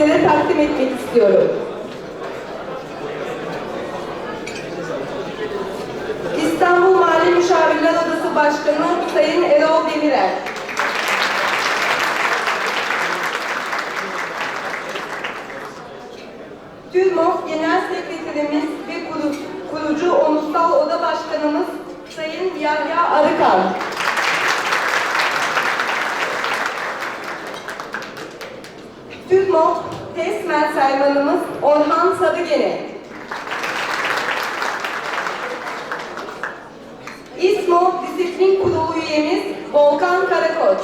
sizlere takdim etmek istiyorum. İstanbul Mali Müşavirler Odası Başkanı Sayın Erol Demirer. TÜRMOK Genel Sekreterimiz ve kuru- kurucu Onursal Oda Başkanımız Sayın Yahya Arıkan. TÜRMOK Tesmel Saymanımız Orhan Sarıgene. İSMO Disiplin Kurulu üyemiz Volkan Karakoç.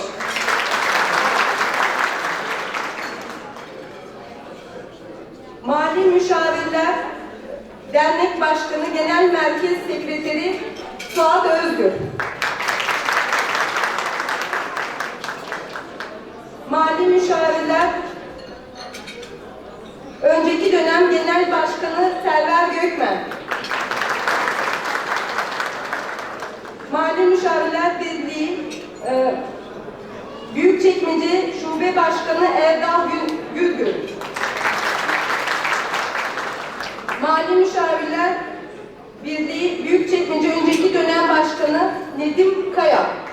Mali Müşavirler Dernek Başkanı Genel Merkez Sekreteri Suat Özgür. Mali Müşavirler Önceki dönem Genel Başkanı Selver Gökmen. Mali Müşavirler Birliği e, Büyükçekmece Şube Başkanı Erdal Gülgün. Mali Müşavirler Birliği Büyükçekmece önceki dönem başkanı Nedim Kaya.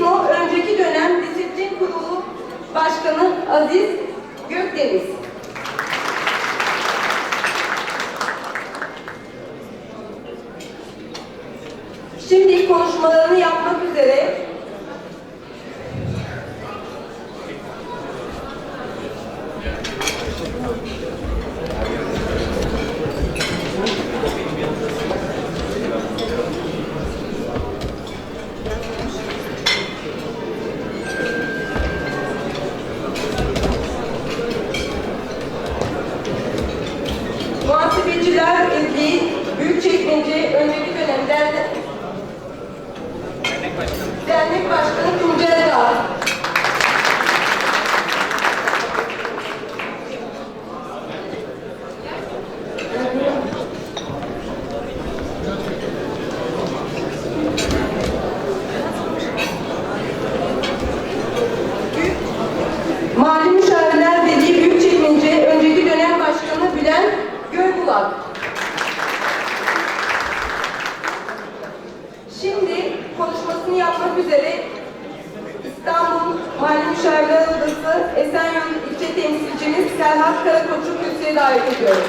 İsmo önceki dönem disiplin kurulu başkanı Aziz Gökdeniz. Şimdi konuşmalarını yapmak üzere Muhasebeciler Birliği Büyükçekmece önceki dönem dernek başkanı Tuncay Dağ. Mali Müşavirler Birliği Büyükçekmece önceki dönem başkanı Bülent Görbulak. Şimdi konuşmasını yapmak üzere İstanbul Mali Müşavirler Odası Esenyurt ilçe temsilcimiz Serhat Karakoç'u kürsüye davet ediyorum.